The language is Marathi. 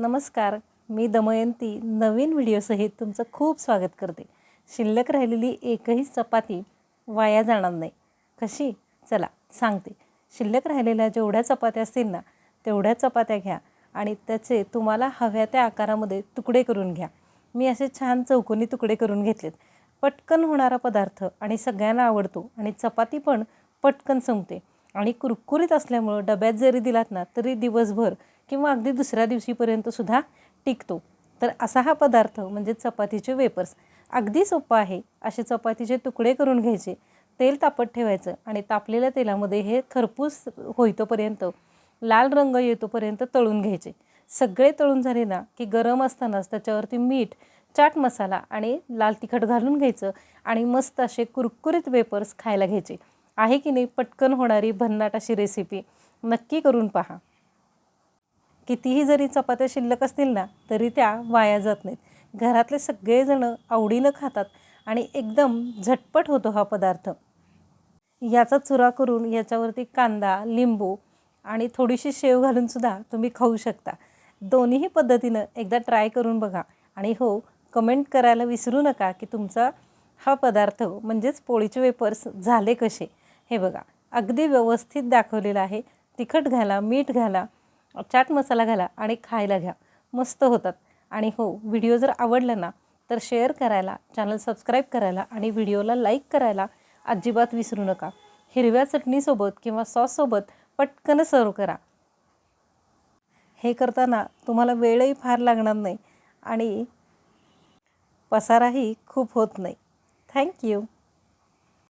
नमस्कार मी दमयंती. नवीन व्हिडिओसहित तुमचं खूप स्वागत करते. शिल्लक राहिलेली एकही चपाती वाया जाणार नाही. कशी? चला सांगते. शिल्लक राहिलेल्या जेवढ्या चपात्या असतील ना तेवढ्या चपात्या घ्या आणि त्याचे तुम्हाला हव्या त्या आकारामध्ये तुकडे करून घ्या. मी असे छान चौकोनी तुकडे करून घेतलेत. पटकन होणारा पदार्थ आणि सगळ्यांना आवडतो आणि चपाती पण पटकन संपते. आणि कुरकुरीत असल्यामुळं डब्यात जरी दिलात ना तरी दिवसभर किंवा अगदी दुसऱ्या दिवशीपर्यंतसुद्धा टिकतो. तर असा हा पदार्थ म्हणजे चपातीचे वेपर्स अगदी सोपं आहे. असे चपातीचे तुकडे करून घ्यायचे. तेल तापत ठेवायचं आणि तापलेल्या तेलामध्ये हे खरपूस होईतोपर्यंत लाल रंग येतोपर्यंत तळून घ्यायचे. सगळे तळून झाले ना की गरम असतानाच त्याच्यावरती मीठ चाट मसाला आणि लाल तिखट घालून घ्यायचं आणि मस्त असे कुरकुरीत वेपर्स खायला घ्यायचे. आहे की नाही? पटकन होणारी भन्नाट अशी रेसिपी नक्की करून पहा. कितीही जरी चपात्या शिल्लक असतील ना तरी त्या वाया जात नाहीत. घरातले सगळेजणं आवडीनं खातात आणि एकदम झटपट होतो हा पदार्थ. याचा चुरा करून याच्यावरती कांदा लिंबू आणि थोडीशी शेव घालूनसुद्धा तुम्ही खाऊ शकता. दोन्हीही पद्धतीनं एकदा ट्राय करून बघा. आणि हो कमेंट करायला विसरू नका की तुमचा हा पदार्थ म्हणजेच पोळीचे वेपर्स झाले कसे? हे बघा. अगदी व्यवस्थित दाखवलेलं आहे. तिखट घाला मीठ घाला. चाट मसाला घाला आणि खायला घ्या. मस्त होतात. आणि हो व्हिडिओ जर आवडला ना तर शेअर करायला चॅनल सबस्क्राईब करायला आणि व्हिडिओला लाईक करायला अजिबात विसरू नका. हिरव्या चटणीसोबत किंवा सॉससोबत पटकन सर्व करा. हे करताना तुम्हाला वेळही फार लागणार नाही आणि पसाराही खूप होत नाही. थँक्यू